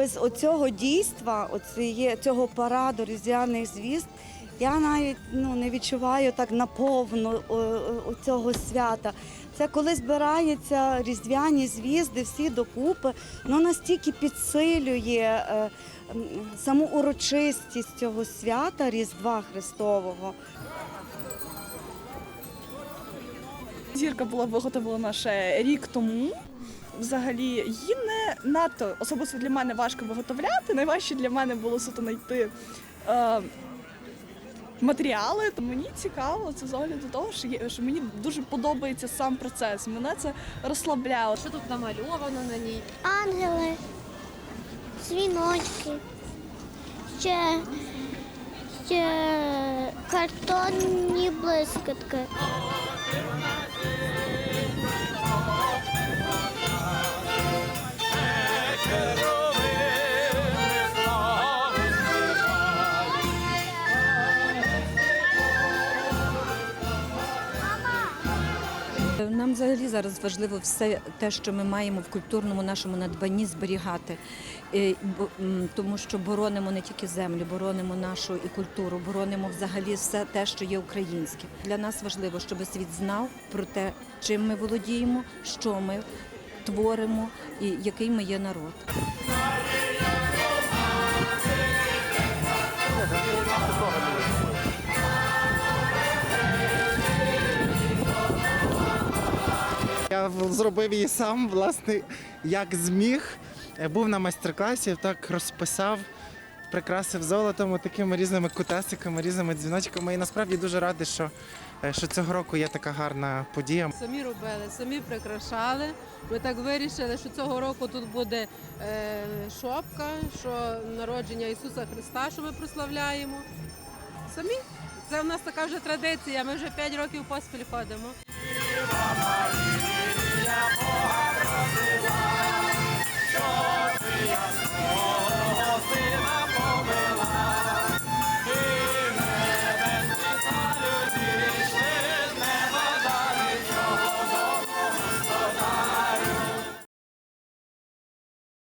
без оцього дійства, оціє, цього параду різдвяних звізд, я навіть ну, не відчуваю так наповну о, о, цього свята. Це коли збираються різдвяні звізди, всі докупи, ну настільки підсилює е, саму урочистість цього свята Різдва Христового. Зірка була виготовлена ще рік тому. Взагалі її не надто особисто для мене важко виготовляти. Найважче для мене було суто знайти е, матеріали. То мені цікаво це з огляду того, що, є, що мені дуже подобається сам процес. Мене це розслабляє. Що тут намальовано на ній? ангели, дзвіночки, ще, ще картонні блискітки. Нам взагалі зараз важливо все те, що ми маємо в культурному нашому надбанні зберігати, Е, тому що боронимо не тільки землю, боронимо нашу і культуру, боронимо взагалі все те, що є українське. Для нас важливо, щоб світ знав про те, чим ми володіємо, що ми творимо і який ми є народ. Зробив її сам, власне, як зміг. Е, Був на майстер-класі, так розписав, прикрасив золотом, такими різними кутесиками, різними дзвіночками. І насправді дуже радий, що, е, що цього року є така гарна подія. Самі робили, самі прикрашали. Ми так вирішили, що цього року тут буде е, шопка, що народження Ісуса Христа, що ми прославляємо. Самі. Це в нас така вже традиція. Ми вже 5 років поспіль ходимо.